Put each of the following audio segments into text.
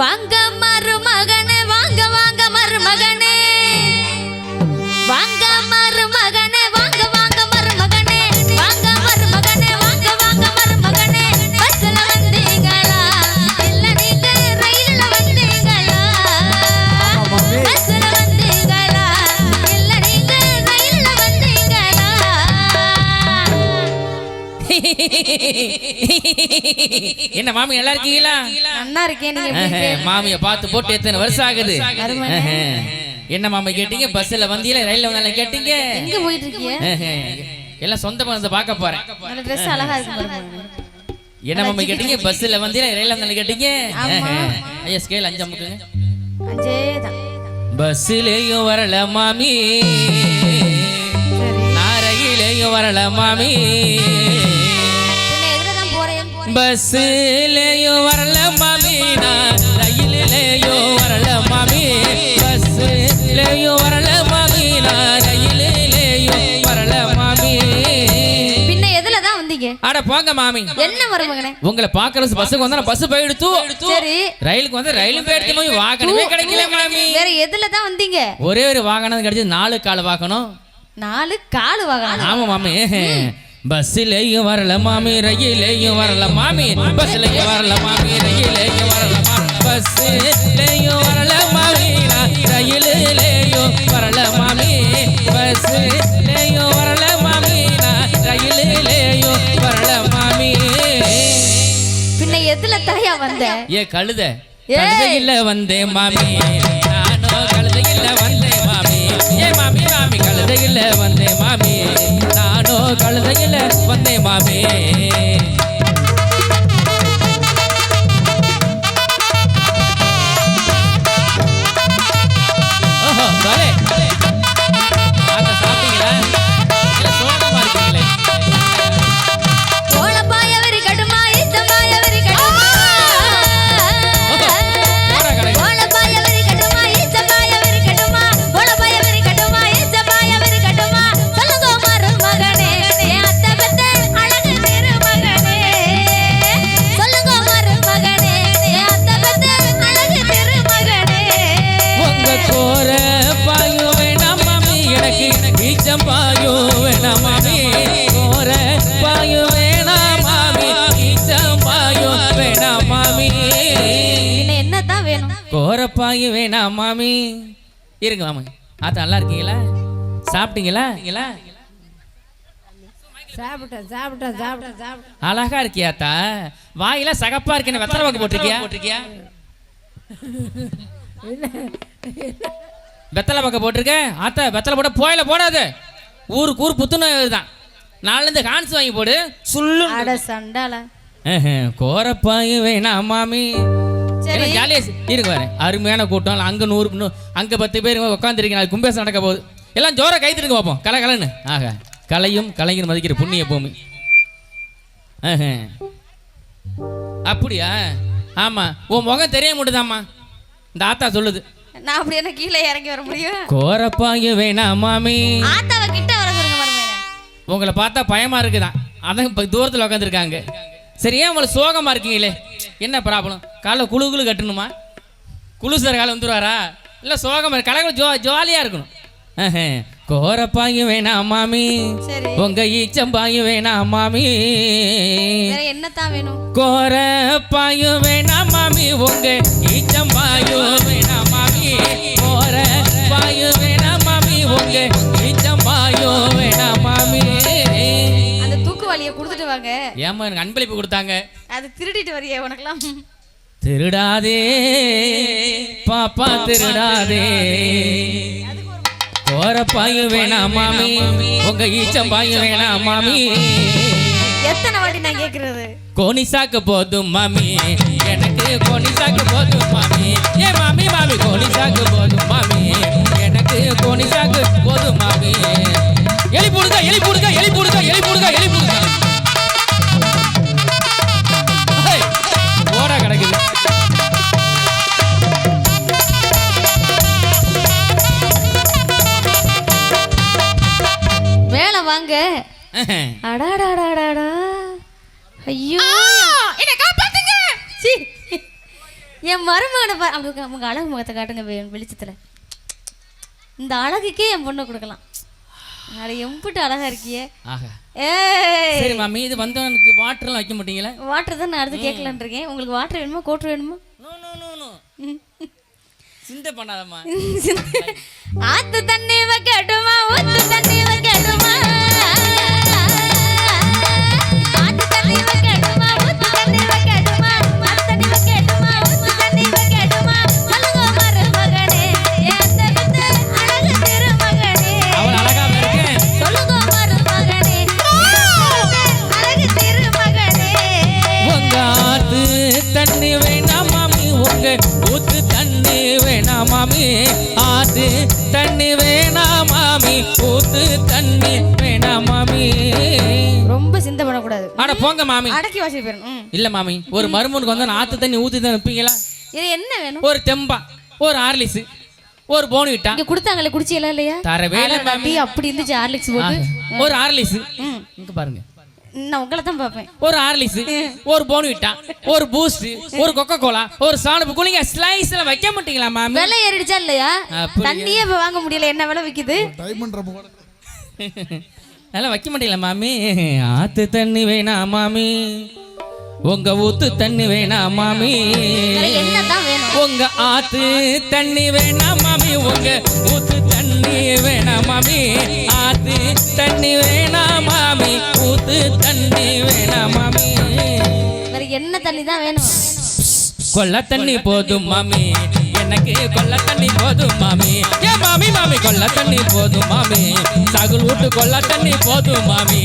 வாங்க. என்ன மாமி நல்லா இருக்கீங்களா? நன்னா இருக்கேன் நீங்க? மாமிய பார்த்து போட்டு எத்தனை வருஷம் ஆகுது. என்ன மாமா கேட்டீங்க? பஸ்ல வந்தீங்களா ரயில்ல வந்தாலும் கேட்டீங்க? எங்க போயிட்டு இருக்கீங்க. எல்லாம் சொந்த பந்தத்தை பார்க்க போறேன். நல்ல ட்ரெஸ் அழகா இருக்கு. என்ன மாமா கேட்டீங்க? பஸ்ல வந்தீங்களா ரயில்ல வந்தாலும் கேட்டீங்க. ஐயா ஸ்கேல் அஞ்சு அமுக்குங்க அஞ்சே தான் பஸ்லயும் வரல மாமி. சரி. நான் ரயிலையும் வரல மாமி. பஸ்லயும் வரல மாமி நான் ரயிலையும் வரல மாமி பஸ்லயும் வரல மாமி நான் ரயிலையும் வரல மாமி பின்ன எதுல தான் வந்தீங்க அட போங்க மாமி என்ன மருமகனே உங்களை பாக்குற பஸ்ஸுக்கு வந்தா பஸ் போயிடுத்து சரி ரயிலுக்கு வந்து ரயிலும் போயிடுத்து மாமி வாகனமே கிடைக்கல மாமி வேற எதுல தான் வந்தீங்க ஒரே ஒரு வாகனம் கிடைச்சது நாலு கால வாகனம் நாலு காலு வாகனம் ஆமா மாமி பஸ்லயும் வரல மாமி ரயிலையும் வரல மாமி. பஸ்லயும் வரல மாமி ரயிலையும் வரல மாமி. பஸ்லயும் வரல மாமி ரயிலையும் வரல மாமி. பஸ்லயும் வரல மாமி ரயிலையும் வரல மாமி. பின்ன எதுல தாயா வந்த? ஏ கழுத. கழுதையில வந்தேன் மாமி. கழுதையில வந்தே மாமே. பாயும் வேணாம் மாமி. இருங்க மாமி. ஆத்தா நல்லா இருக்கீங்களா? சாப்பிட்டீங்களா? இல்லா சாப்பிட்டேன் சாப்பிட்டேன் சாப்பிட்டேன் சாப்பிட்டேன். அழகா இருக்கியாத்தா வாயில சகப்பா இருக்கு வெத்தலை வாக்கு போட்டிருக்கியா? போட்டிருக்கியா வெத்தலை பக்கம் போட்டிருக்க? ஆத்தா வெத்தலை போட போயில போடாத. ஊருக்கு ஊர் புத்துணர்வு தான். நாலுலேருந்து ஹான்ஸ் வாங்கி போடு. அட சண்டால கோரப்பாயு வேணாம் மாமி. சரி. ஜாலியாக இருக்கு. பாரு. அருமையான கூட்டம். அங்கே நூறு அங்கே பத்து பேர் உட்காந்துருக்கீங்க அது கும்பேசம் நடக்க போகுது. எல்லாம் ஜோர கைத்திருக்க பார்ப்போம் கலை கலைன்னு. ஆக கலையும் கலைஞர் மதிக்கிற புண்ணிய பூமி. அப்படியா? ஆமா. உன் முகம் தெரிய முடியுதாம்மா இந்த ஆத்தா சொல்லுது. நான் அப்படி என்ன கீழே இறங்கி வர முடியும்? கோரப்பாயு வேணாம் மாமி. ஆத்தாவை கிட்ட வர சொல்லுங்க உங்களை பார்த்தா பயமா இருக்குதான். அதான் இப்போ தூரத்தில் உட்காந்துருக்காங்க சரி ஏன் உங்களை சோகமா இருக்கீங்களே? என்ன ப்ராப்ளம் காலைல குழு குழு கட்டணுமா? குழு சார் காலை வந்துருவாரா? இல்லை சோகமா இருக்கு. கலகல ஜோ ஜாலியாக இருக்கணும். ஆஹா. கோரப்பாயும் வேணாம் மாமி. உங்க ஈச்சம்பாயும் வேணாம் மாமி. என்னத்தான் வேணும்? கோரப்பாயும் வேணாம் மாமி. உங்க ஈச்சம்பாயும் வேணாம் மாமி. கோரப்பாயும் வேணாம் மாமி. உங்க ஈச்சம்பாயும் வேணாம் மாமி. வலியை கொடுத்துட்டு வாங்க. ஏம்மா எனக்கு அன்பளிப்பு கொடுத்தாங்க. அது திருடிட்டு வரியே உனக்கெல்லாம். திருடாதே பாப்பா திருடாதே. கோரப்பாயும் வேணாம் மாமி. உங்க ஈச்சம்பாயும் வேணாம் மாமி. எத்தனை வாட்டி நான் கேக்குறது? கோனிசாக்கு போதும் மாமி. எனக்கு கோனிசாக்கு போதும் மாமி. ஏ மாமி மாமி கோனிசாக்கு போதும் அடாடாடாடாடா. ஐயோ. என்ன காப்பாத்துங்க. சீ. என் மருமகனை பாரு. அவங்க அவங்க அழகு முகத்தை காட்டுங்க வெளிச்சத்துல. இந்த அழகுக்கே என் பொண்ணை கொடுக்கலாம். அட எம்பிட்டு அழகா இருக்கியே. சரி மாமி இது வந்தவனுக்கு வாட்டர்லாம் வைக்க மாட்டீங்களா? வாட்டர் தான் நான் அடுத்து கேட்கலான் இருக்கேன். உங்களுக்கு வாட்டர் வேணுமா? கோட்டர் வேணுமா? நோ நோ நோ நோ சிந்தை பண்ணாதம்மா. ஆத்து தண்ணி வைக்கட்டுமா. ஆத்து தண்ணி வேணாம் மாமி ஊத்து தண்ணி வேணாம் மாமி. ரொம்ப சிந்தை பண்ணக்கூடாது ஆனா போங்க மாமி. அடக்கி வாசி போயிடணும். இல்ல மாமி ஒரு மருமனுக்கு வந்து நான் ஆத்து தண்ணி ஊத்தி தான் வைப்பீங்களா? இது என்ன வேணும்? ஒரு தெம்பா ஒரு ஆர்லிஸ் ஒரு போனிட்டா இங்க கொடுத்தாங்களே குடிச்சியல இல்லையா? தரவே இல்ல மாமி. அப்படி இருந்துச்சு ஹார்லிக்ஸ் போட்டு. ஒரு ஆர்லிஸ் இங்க பாருங்க. நான் உங்களை தான் பார்ப்பேன். ஒரு ஆர்லிஸ் ஒரு போனிட்டா ஒரு பூஸ்ட் ஒரு கொக்கோ கோலா ஒரு சாணப்பு குளிங்க ஸ்லைஸ்ல வைக்க மாட்டீங்களா மாமி? விலை ஏறிடுச்சா இல்லையா? தண்ணியே இப்ப வாங்க முடியல என்ன விலை விக்குது? அதெல்லாம் வைக்க மாட்டீங்களா மாமி? ஆத்து தண்ணி வேணாம் மாமி. உங்க ஊத்து தண்ணி வேணாம் மாமி. உங்க ஆத்து தண்ணி வேணாம் மாமி. உங்க ஊத்து தண்ணி வேணாம் மாமி. ஆத்து தண்ணி வேணாம் மாமி. ஊத்து தண்ணி வேணாம் மாமி. வேற என்ன தண்ணி தான் வேணும்? கொல்ல தண்ணி போதும் மாமி. எனக்கு கொல்ல தண்ணி போதும் மாமி. ஏ மாமி மாமி கொல்ல தண்ணி போதும் மாமி. சகுல் விட்டு கொல்ல தண்ணி போதும் மாமி.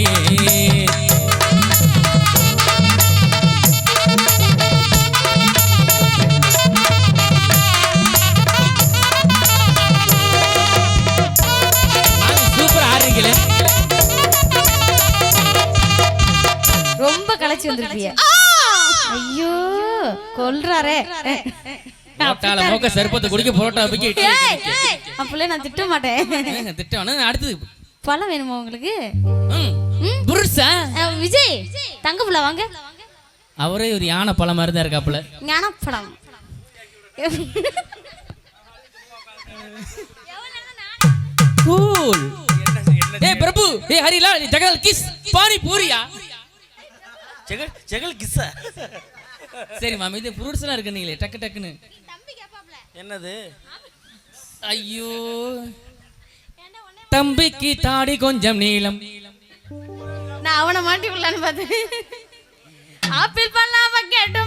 களைச்சு வந்திருப்பிய ஐயோ கொல்றாரே. மோக்க செருப்பத்தை குடிக்க புரோட்டா அப்பளே நான் திட்ட மாட்டேன். அடுத்தது. பழம் வேணுமா உங்களுக்கு? ம். ம்? புருஷா? அஹ், விஜய் தங்க புள்ள வாங்க. அவரே ஒரு யானை பழம் மாதிரி தான் இருக்காப்புல. ஞானப்படம் கூல் ஏய் பிரபு. ஏய் ஹரிலா நீ ஜகல் கிஸ் பானி பூரியா ஜெகல் ஜெகல் கிஸ்ஸா சரி மாமி இது ஃப்ரூட்ஸ் எல்லாம் இருக்கு நீங்களே டக்கு டக்குன்னு. என்னது? ஐயோ. தம்பிக்கு தாடி கொஞ்சம் நீளம். நான் அவனை மாட்டி விடலான்னு பார்த்தேன். ஆப்பிள் பழம் கேட்டுமா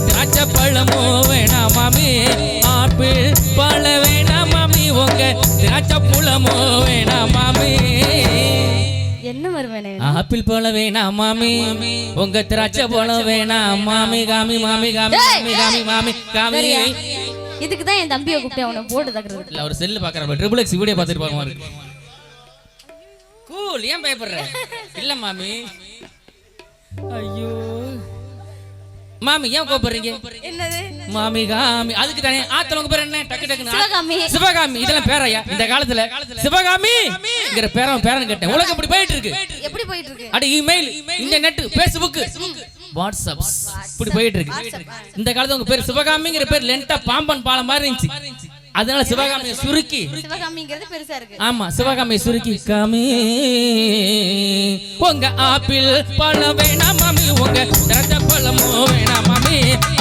திராட்சை பழமோ வேணாம் மாமி ஆப்பிள் பழம் வேணாம் மாமி உங்க திராட்சை பழமோ வேணாம் மாமி என்ன ஆப்பிள் பழம் வேணாம் மாமி உங்க திராட்சை பழம் வேணாம் மாமி காமி மாமி காமி மாமி காமி மாமி காமி. இதுக்கு தான் என் தம்பியை கூப்பிட்டு அவனை போட்டு தக்குறது இல்ல ஒரு செல்லு பாக்குற ட்ரிபிள் எக்ஸ் வீடியோ பார்த்துட்டு இருக்கு கூல் ஏன் பயப்படுற? இல்ல மாமி. ஐயோ. மாமி ஏன் கோபப்படுறீங்க என்னது? மாமி காமி. அதுக்கு தானே ஆத்துல உங்க பேர் என்ன? டக்கு டக்குன்னு சிவகாமி. சிவகாமி. இதெல்லாம் பேரையா? இந்த காலத்துல சிவகாமிங்கிற பேரன் பேரன் கேட்டேன். உலகம் இப்படி போயிட்டு இருக்கு. எப்படி போயிட்டு இருக்கு அட இமெயில். Internet Facebook WhatsApp. இப்படி போயிட்டு இருக்கு. இந்த காலத்துல உங்க பேர் சிவகாமிங்கிற பேர் லென்ட்டா பாம்பன் பாலம் மாதிரி இருந்துச்சு. அதனால சிவகாமியை சுருக்கி. சிவகாமிங்கிறது பெருசா இருக்கு. ஆமா சிவகாமியை சுருக்கி காமி உங்க ஆப்பிள் பழம் வேணாம் மாமி உங்க திராட்சை பழமோ வேணாம் மாமி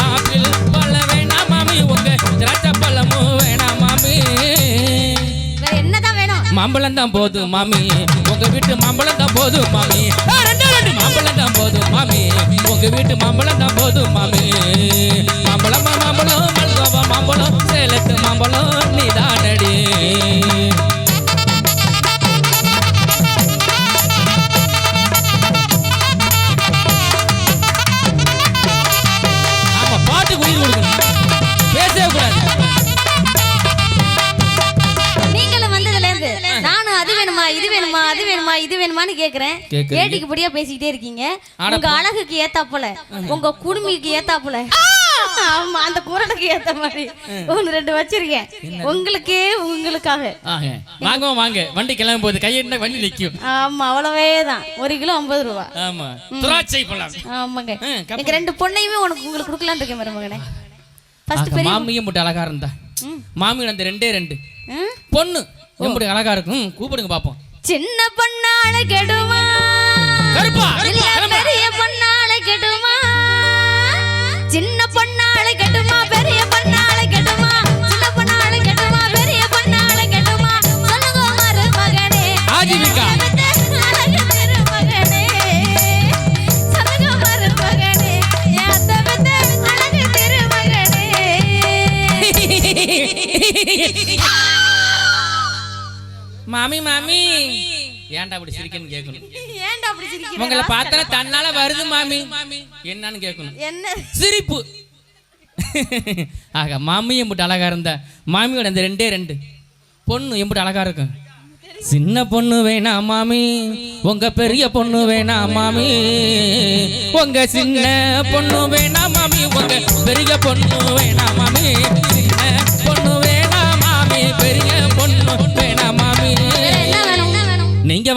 ஆப்பிள் பழம் வேணாம் மாமி உங்க திராட்சை பழமோ வேணாம் மாமி. மாம்பழம் தான் போதும் மாமி. உங்க வீட்டு மாம்பழம் தான் போதும் மாமி. ரெண்டு ரெண்டு. மாம்பழம் தான் போதும் மாமி. உங்க வீட்டு மாம்பழம் தான் போதும் மாமி. மாம்பழம் மாம்பழம் மல்கோவா மாம்பழம் சேலத்து மாம்பழம் நீதானடி. ஆமா வேணுமான்னு கேக்குறேன். ஏட்டிக்கு படியா பேசிக்கிட்டே இருக்கீங்க. உங்க அழகுக்கு ஏத்தாப்புல உங்க குடுமிக்கு ஏத்தாப்புல. ஆமா அந்த குரலுக்கு ஏத்த மாதிரி. ஒன்னு ரெண்டு வச்சிருக்கேன். உங்களுக்கே உங்களுக்காக. வாங்க வாங்க. வண்டி கிளம்பும் போது கையெண்ண வண்டி நிற்கும் ஆமா அவ்வளவே தான் ஒரு கிலோ ஐம்பது ரூபா. ஆமா. திராட்சை பழம். ஆமாங்க. எனக்கு ரெண்டு பொண்ணையுமே உனக்கு உங்களுக்கு கொடுக்கலான்னு இருக்கேன் மருமகனே. ஃபர்ஸ்ட் பெரிய மாமியும் மட்டும் அழகா இருந்தா. மாமியோட அந்த ரெண்டே ரெண்டு? பொண்ணு. எப்படி அழகா இருக்கும். கூப்பிடுங்க பாப்போம். சின்ன பொண்ணால கெடுமா இல்ல பெரிய பொண்ணால கெடுமா மாமி மாமி. ஏன்டா அப்படி சிரிக்கன்னு கேட்கணும்? ஏன்டா அப்படி சிரிக்கிற? உங்களை பார்த்தா தன்னால வருது மாமி. என்னன்னு கேட்கணும். என்ன? சிரிப்பு. ஆக மாமி எம்பிட்டு அழகா இருந்தா மாமியோட அந்த ரெண்டே ரெண்டு. பொண்ணு எம்பிட்டு அழகா இருக்கும். சின்ன பொண்ணு வேணா மாமி. உங்க பெரிய பொண்ணு வேணா மாமி. உங்க சின்ன பொண்ணு வேணா மாமி. உங்க பெரிய பொண்ணு வேணா.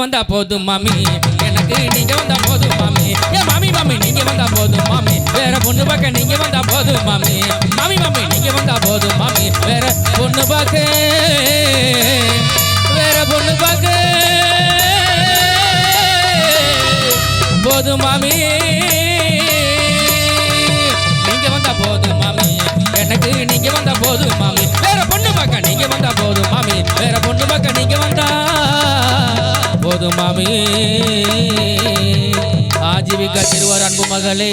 வந்தா போதும் மாமி. எனக்கு நீங்க வந்தா போதும் மாமி. ஏ மாமி மாமி நீங்க வந்தா போதும் மாமி. வேற பொண்ணு பார்க்க நீங்க வந்தா போதும் மாமி. மாமி மாமி நீங்க வந்தா போதும் மாமி. வேற பொண்ணு பார்க்க வேற பொண்ணு பார்க்க. போதும் மாமி. நீங்க வந்தா போதும் மாமி. எனக்கு நீங்க வந்தா போதும் மாமி. போதும் மாமி ஆஜீவிகா திருவார் அன்பு மகளே